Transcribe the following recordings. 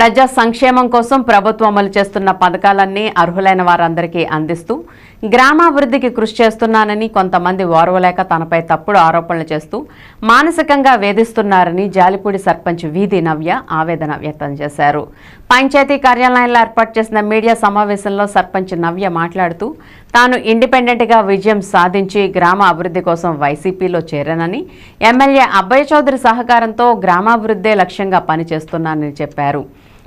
ప్రజా సంక్షేమం కోసం ప్రభుత్వం అమలు చేస్తున్న పథకాలన్నీ అర్హులైన వారందరికీ అందిస్తూ గ్రామాభివృద్ధికి కృషి చేస్తున్నానని కొంతమంది ఓర్వలేక తనపై తప్పుడు ఆరోపణలు చేస్తూ మానసికంగా వేధిస్తున్నారని జాలిపూడి సర్పంచ్ వీధి నవ్య ఆవేదన వ్యక్తం చేశారు. పంచాయతీ కార్యాలయంలో ఏర్పాటు చేసిన మీడియా సమావేశంలో సర్పంచ్ నవ్య మాట్లాడుతూ తాను ఇండిపెండెంట్గా విజయం సాధించి గ్రామ అభివృద్ధి కోసం వైసీపీలో చేరానని ఎమ్మెల్యే అబ్బయ్య చౌదరి సహకారంతో గ్రామాభివృద్ధే లక్ష్యంగా పనిచేస్తున్నానని చెప్పారు.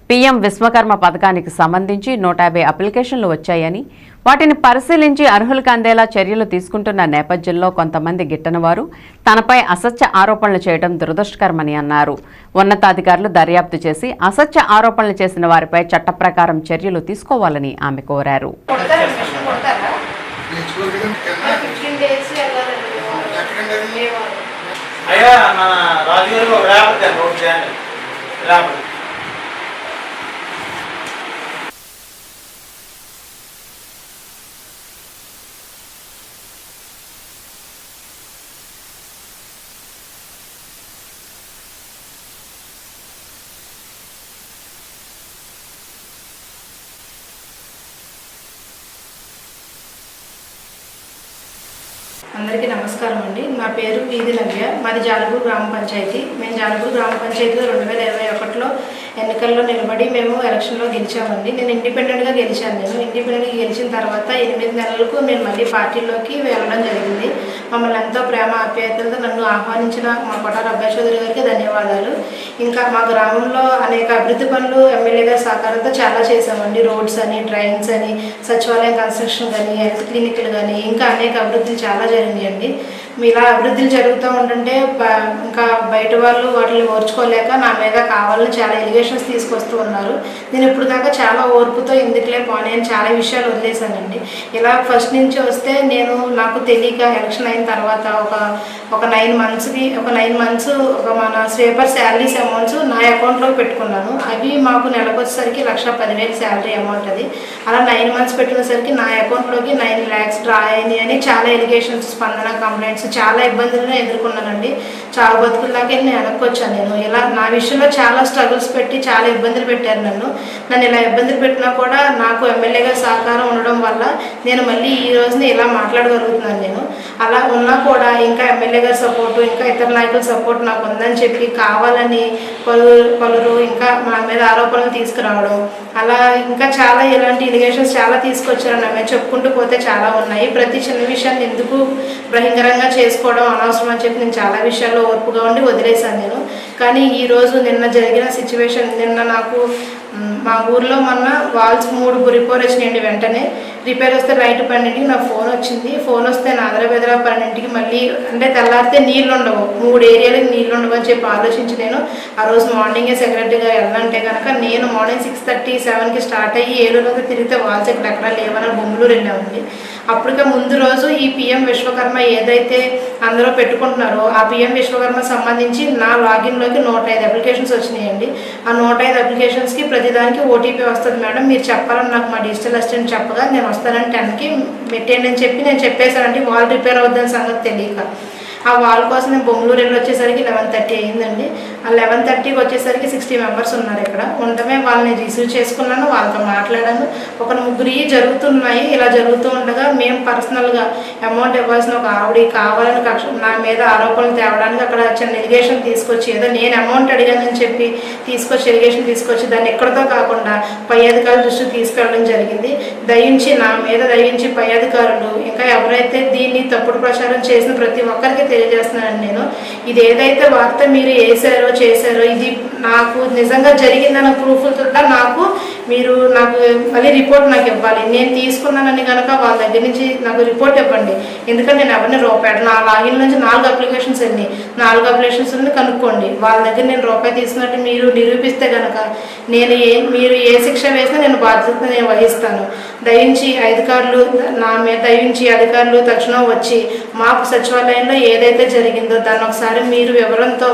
పీఎం విశ్వకర్మ పథకానికి సంబంధించి నూట యాభై అప్లికేషన్లు వచ్చాయని వాటిని పరిశీలించి అర్హులకు అందేలా చర్యలు తీసుకుంటున్న నేపథ్యంలో కొంతమంది గిట్టనవారు తనపై అసత్య ఆరోపణలు చేయడం దురదృష్టకరమని అన్నారు. ఉన్నతాధికారులు దర్యాప్తు చేసి అసత్య ఆరోపణలు చేసిన వారిపై చట్ట ప్రకారం చర్యలు తీసుకోవాలని ఆమె కోరారు. కొడతారా? మిషన్ కొడతారా నేర్చుకోలేదు కదా ఫిఫ్టీన్ డేస్ వెళ్ళాలండి ఎక్కడండి అది? మేము అయ్యా మన రాజుగారికి ఒక ర్యాప్ ఇచ్చాను రోడ్ చేయండి ర్యాప్ అందరికీ నమస్కారం అండి. నా పేరు వీధి నవ్య మాది జాలపూర్ గ్రామ పంచాయతీ. మేము జాలపూర్ గ్రామ పంచాయతీలో రెండు వేల ఇరవై ఒకటిలో ఎన్నికల్లో నిలబడి మేము ఎలక్షన్లో గెలిచామండి. నేను ఇండిపెండెంట్గా గెలిచాను. నేను ఇండిపెండెంట్గా గెలిచిన తర్వాత ఎనిమిది నెలలకు నేను మళ్ళీ పార్టీలోకి వెళ్ళడం జరిగింది. మమ్మల్ని ఎంతో ప్రేమ ఆప్యాయతలతో నన్ను ఆహ్వానించిన మా కొట్టార అబ్బాయి చౌదరి గారికి ధన్యవాదాలు. ఇంకా మా గ్రామంలో అనేక అభివృద్ధి పనులు ఎమ్మెల్యే గారి సహకారంతో చాలా చేశామండి. రోడ్స్ అని డ్రైన్స్ అని సచివాలయం కన్స్ట్రక్షన్ కానీ హెల్త్ క్లినిక్లు కానీ ఇంకా అనేక అభివృద్ధులు చాలా జరిగినాయండి. ఇలా అభివృద్ధులు జరుగుతూ ఉంటుంటే ఇంకా బయట వాళ్ళు వాటిని ఓర్చుకోలేక నా మీద కావాలని చాలా ఎలిగేషన్స్ తీసుకొస్తూ ఉన్నారు. నేను ఇప్పుడు దాకా చాలా ఓర్పుతో ఎందుకులే పోనీ అని చాలా విషయాలు వదిలేశానండి. ఇలా ఫస్ట్ నుంచి వస్తే నేను నాకు తెలియక ఎలక్షన్ అయిన తర్వాత ఒక ఒక నైన్ మంత్స్కి ఒక నైన్ మంత్స్ ఒక మన స్వేపర్ శాలరీస్ అమౌంట్స్ నా అకౌంట్లో పెట్టుకున్నాను. అవి మాకు నెలకు వచ్చేసరికి లక్ష పదివేలు శాలరీ అమౌంట్ అది. అలా నైన్ మంత్స్ పెట్టినసరికి నా అకౌంట్లోకి నైన్ ల్యాక్స్ డ్రా అయింది అని చాలా ఎలిగేషన్స్ స్పందన కంప్లైంట్స్ చాలా ఇబ్బందులను ఎదుర్కొన్నానండి. చాలా బతుకుల్లాగా నేను వెనక్కి వచ్చాను నేను. ఇలా నా విషయంలో చాలా స్ట్రగుల్స్ పెట్టి చాలా ఇబ్బందులు పెట్టారు నన్ను. నన్ను ఇలా ఇబ్బందులు పెట్టినా కూడా నాకు ఎమ్మెల్యేగా సహకారం ఉండడం వల్ల నేను మళ్ళీ ఈ రోజున ఇలా మాట్లాడగలుగుతున్నాను నేను. అలా ఉన్నా కూడా ఇంకా ఎమ్మెల్యే గారి సపోర్టు ఇంకా ఇతర నాయకుల సపోర్ట్ నాకు ఉందని చెప్పి కావాలని పలువురు పలువురు ఇంకా మా మీద ఆరోపణలు తీసుకురావడం అలా ఇంకా చాలా ఇలాంటి ఇలిగేషన్స్ చాలా తీసుకొచ్చారని చెప్పుకుంటూ పోతే చాలా ఉన్నాయి. ప్రతి చిన్న విషయాన్ని ఎందుకు బహిరంగంగా చేసుకోవడం అనవసరం అని చెప్పి నేను చాలా విషయాల్లో ఓర్పుగా ఉండి వదిలేశాను నేను. కానీ ఈరోజు నిన్న జరిగిన సిచ్యువేషన్ నిన్న నాకు మా ఊర్లో మొన్న వాల్స్ మూడు రిపేర్ వచ్చినాయండి వెంటనే. రిపేర్ వస్తే రైట్ పన్నెండింటికి నా ఫోన్ వచ్చింది. ఫోన్ వస్తే నా అదర బెదర పన్నెండింటికి మళ్ళీ అంటే తెల్లారితే నీళ్ళు ఉండవు మూడు ఏరియాలకు నీళ్ళు ఉండవు అని చెప్పి ఆలోచించి నేను ఆ రోజు మార్నింగే సెక్రటరీగా వెళ్ళాలంటే కనుక నేను మార్నింగ్ సిక్స్ థర్టీ సెవెన్కి స్టార్ట్ అయ్యి ఏడులోకి తిరిగితే వాల్స్ ఇక్కడ ఎక్కడ లేవని బొమ్మలూరు వెళ్ళామండి అప్పటికే ముందు రోజు ఈ పిఎం విశ్వకర్మ ఏదైతే అందరూ పెట్టుకుంటున్నారో ఆ పిఎం విశ్వకర్మ సంబంధించి నా లాగిన్లోకి నూట ఐదు అప్లికేషన్స్ వచ్చినాయండి. ఆ నూట ఐదు అప్లికేషన్స్కి ప్రతిదానికి ఓటీపీ వస్తుంది మేడం. మీరు చెప్పాలని నాకు మా డిజిటల్ అసిస్టెంట్ చెప్పగా నేను వస్తానని టెన్కి పెట్టేయండి అని చెప్పి నేను చెప్పేశానండి. వాల్ రిపేర్ అవుతుందని సంగతి తెలియక. ఆ వాల్ కోసం నేను బొమ్మలూరు వెళ్ళి వచ్చేసరికి లెవెన్ థర్టీ అయిందండి. ఆ లెవెన్ థర్టీకి వచ్చేసరికి సిక్స్టీ మెంబర్స్ ఉన్నారు ఇక్కడ. ఉండమే వాళ్ళని రిసీవ్ చేసుకున్నాను వాళ్ళతో మాట్లాడాను. ఒక ముగ్గురి జరుగుతున్నాయి. ఇలా జరుగుతూ ఉండగా మేము పర్సనల్గా అమౌంట్ ఇవ్వాల్సిన ఒక ఆవిడ కావాలని కక్ష నా మీద ఆరోపణలు తేవడానికి అక్కడ చిన్న ఎలిగేషన్ తీసుకొచ్చి ఏదో నేను అమౌంట్ అడిగానని చెప్పి తీసుకొచ్చి ఎలిగేషన్ తీసుకొచ్చి దాన్ని ఎక్కడితో కాకుండా పై అధికారుల దృష్టికి తీసుకెళ్ళడం జరిగింది. దయించి నా మీద దయించి పై అధికారులు ఇంకా ఎవరైతే దీన్ని తప్పుడు ప్రచారం చేసిన ప్రతి ఒక్కరికి తెలియజేస్తున్నాను నేను. ఇది ఏదైతే వార్త మీరు వేసారో చేశారో ఇది నాకు నిజంగా జరిగిందన్న ప్రూఫ్లతో నాకు మీరు నాకు మళ్ళీ రిపోర్ట్ నాకు ఇవ్వాలి. నేను తీసుకున్నానని కనుక వాళ్ళ దగ్గర నుంచి నాకు రిపోర్ట్ ఇవ్వండి. ఎందుకంటే నేను ఎవరిని రూపాయి నా లాగిన్ నుంచి నాలుగు అప్లికేషన్స్ అన్ని నాలుగు అప్లికేషన్స్ కనుక్కోండి. వాళ్ళ దగ్గర నేను రూపాయి తీసుకున్నట్టు మీరు నిరూపిస్తే కనుక నేను ఏ మీరు ఏ శిక్ష వేసినా నేను బాధ్యత నేను వహిస్తాను. దయించి అధికారులు నా మీద దయించి అధికారులు తక్షణం వచ్చి మాకు సచివాలయంలో ఏదైతే జరిగిందో దాన్ని ఒకసారి మీరు వివరంతో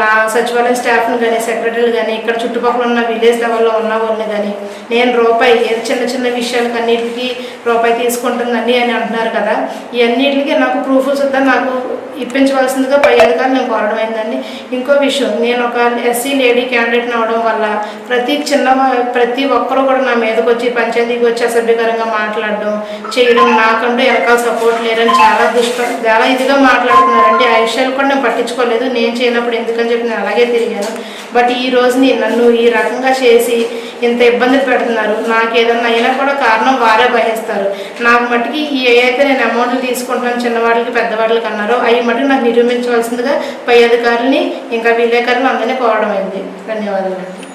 నా సచివాలయం స్టాఫ్ని కానీ సెక్రటరీలు కానీ ఇక్కడ చుట్టుపక్కల ఉన్న విలేజ్ లెవెల్లో ఉన్న వాళ్ళని కానీ నేను రూపాయి ఏదో చిన్న చిన్న విషయాలకు అన్నిటికీ రూపాయి తీసుకుంటుందని అని అంటున్నారు కదా. ఇవన్నిటికి నాకు ప్రూఫ్ సుద్ధా నాకు ఇప్పించవలసిందిగా పై అధికారులు నేను కోరడం అయిందండి ఇంకో విషయం నేను ఒక ఎస్సీ లేడీ క్యాండిడేట్ని అవడం వల్ల ప్రతి చిన్న ప్రతి ఒక్కరూ కూడా నా మీదకి వచ్చి పంచాయతీకి వచ్చి అసభ్యకరంగా మాట్లాడడం చేయడం నాకంటూ వెనకాల సపోర్ట్ లేరని చాలా దుష్ట చాలా ఇదిగా మాట్లాడుతున్నారంటే ఆ విషయాలు కూడా నేను పట్టించుకోలేదు. నేను చేయనప్పుడు ఎందుకని చెప్పి నేను అలాగే తిరిగాను. బట్ ఈ రోజుని నన్ను ఈ రకంగా చేసి ఇంత ఇబ్బంది పెడుతున్నారు. నాకు ఏదన్నా అయినా కూడా కారణం వారే భయస్తారు నాకు మట్టుకి ఈ నేను అమౌంట్లు తీసుకుంటాను చిన్నవాళ్ళకి పెద్దవాళ్ళకి అన్నారో అవి మటుకు నాకు నిరూపించవలసిందిగా పై అధికారులని ఇంకా విలేకరులు అందరినీ కోవడం అయింది. ధన్యవాదాలు